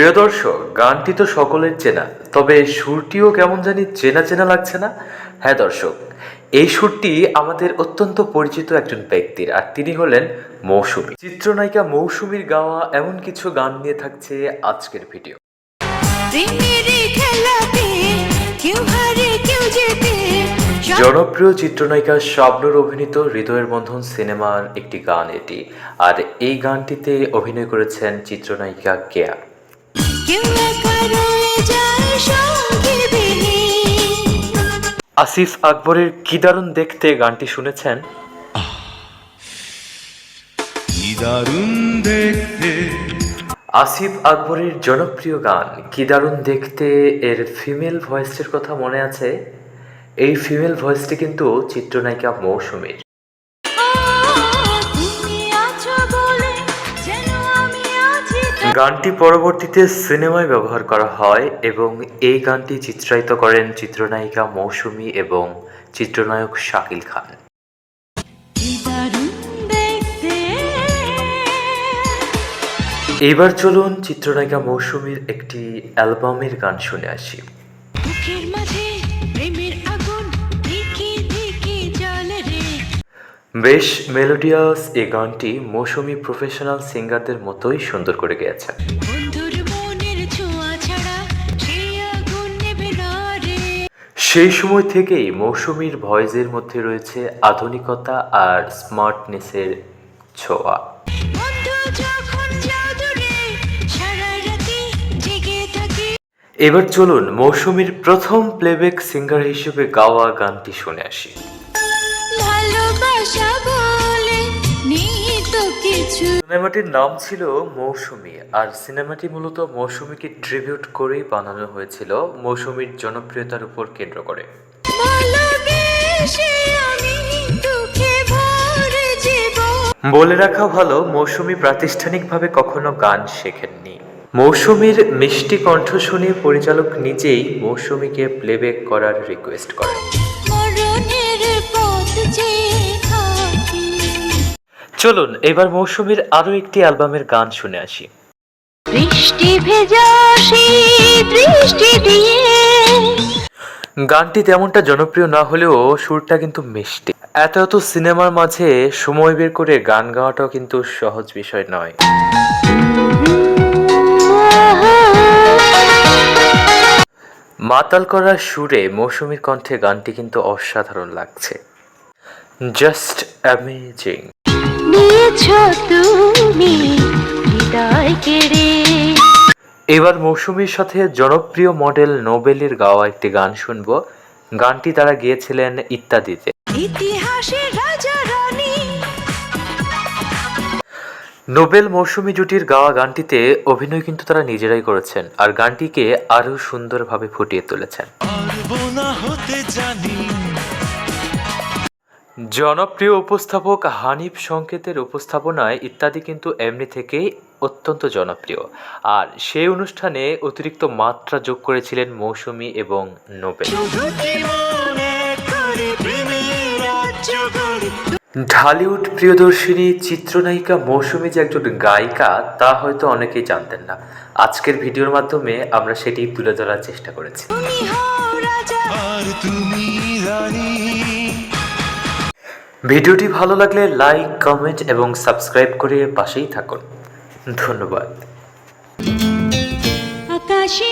প্রিয় দর্শক গানটি তো সকলের চেনা তবে সুরটিও কেমন জানি চেনা চেনা লাগছে না? হ্যাঁ দর্শক এই সুরটি আমাদের অত্যন্ত পরিচিত একজন ব্যক্তির আর তিনি হলেন মৌসুমী। চিত্রনায়িকা মৌসুমীর গাওয়া এমন কিছু গান নিয়ে থাকছে আজকের ভিডিও। জনপ্রিয় চিত্রনায়িকা শাবনুর অভিনীত হৃদয়ের বন্ধন সিনেমার একটি গান এটি আর এই গানটিতে অভিনয় করেছেন চিত্রনায়িকা কেয়া আসিফ আকবরের কি দারুণ দেখতে গানটি শুনেছেন? আসিফ আকবরের জনপ্রিয় গান কি দারুণ দেখতে এর ফিমেল ভয়েসটির কথা মনে আছে? এই ফিমেল ভয়েসটি কিন্তু চিত্রনায়িকা মৌসুমীর। গানটি পরবর্তীতে সিনেমায় ব্যবহার করা হয় এবং এই গানটি চিত্রায়িত করেন চিত্রনায়িকা মৌসুমী এবং চিত্রনায়ক শাকিল খান। এবার চলুন চিত্রনায়িকা মৌসুমীর একটি অ্যালবামের গান শুনে আসি। মাঝে বেশ মেলোডিয়াস এ গানটি মৌসুমী প্রফেশনাল সিঙ্গারদের মতোই সুন্দর করে গেয়েছেন রে। সেই সময় থেকেই মৌসুমীর ভয়েসের মধ্যে রয়েছে আধুনিকতা আর স্মার্টনেসের ছোঁয়া। এবার চলুন মৌসুমীর প্রথম প্লেব্যাক সিঙ্গার হিসেবে গাওয়া গানটি শুনে আসি। সিনেমাটির নাম ছিল মৌসুমী আর সিনেমাটি মূলত মৌসুমীকে ট্রিবিউট করেই বানানো হয়েছিল মৌসুমীর জনপ্রিয়তার উপর কেন্দ্র করে। বলে রাখা ভালো মৌসুমী প্রাতিষ্ঠানিকভাবে কখনো গান শেখেননি। মৌসুমীর মিষ্টি কণ্ঠ শুনে পরিচালক নিজেই মৌসুমীকে প্লেব্যাক করার রিকোয়েস্ট করেন। চলুন এবার মৌসুমীর আরও একটি অ্যালবামের গান শুনে আসি। বৃষ্টি ভেজা সেই দৃষ্টি দিয়ে। গানটি তেমনটা জনপ্রিয় না হলেও সুরটা কিন্তু মিষ্টি। এত এত সিনেমার মাঝে সময় বের করে গান গাওয়াটাও কিন্তু সহজ বিষয় নয়। মাতাল করা সুরে মৌসুমীর কণ্ঠে গানটি কিন্তু অসাধারণ লাগছে। জাস্ট অ্যামেজিং তুমি? হৃদয় কেড়ে। এবার মৌসুমীর সাথে জনপ্রিয় মডেল নোবেলের গাওয়া একটি গান শুনব। গানটি তারা গিয়েছিলেন ইত্যাদিতে। ইতিহাসে রাজা রানী। নোবেল মৌসুমী জুটির গাওয়া গানটিতে অভিনয় কিন্তু তারা নিজেরাই করেছেন আর গানটিকে আরও সুন্দরভাবে ফুটিয়ে তুলেছেন। পারব না হতে জানি জনপ্রিয় উপস্থাপক হানিফ সংকেতের উপস্থাপনায় ইত্যাদি কিন্তু এমনি থেকেই অত্যন্ত জনপ্রিয়। আর সেই অনুষ্ঠানে অতিরিক্ত মাত্রা যোগ করেছিলেন মৌসুমী এবং নোবেল। ঢালিউড প্রিয়দর্শিনী চিত্রনায়িকা মৌসুমী যে একজন গায়িকা তা হয়তো অনেকেই জানতেন না। আজকের ভিডিওর মাধ্যমে আমরা সেটি তুলে ধরার চেষ্টা করেছি। ভিডিওটি ভালো লাগলে লাইক কমেন্ট এবং সাবস্ক্রাইব করে পাশেই থাকুন। ধন্যবাদ। আকাশে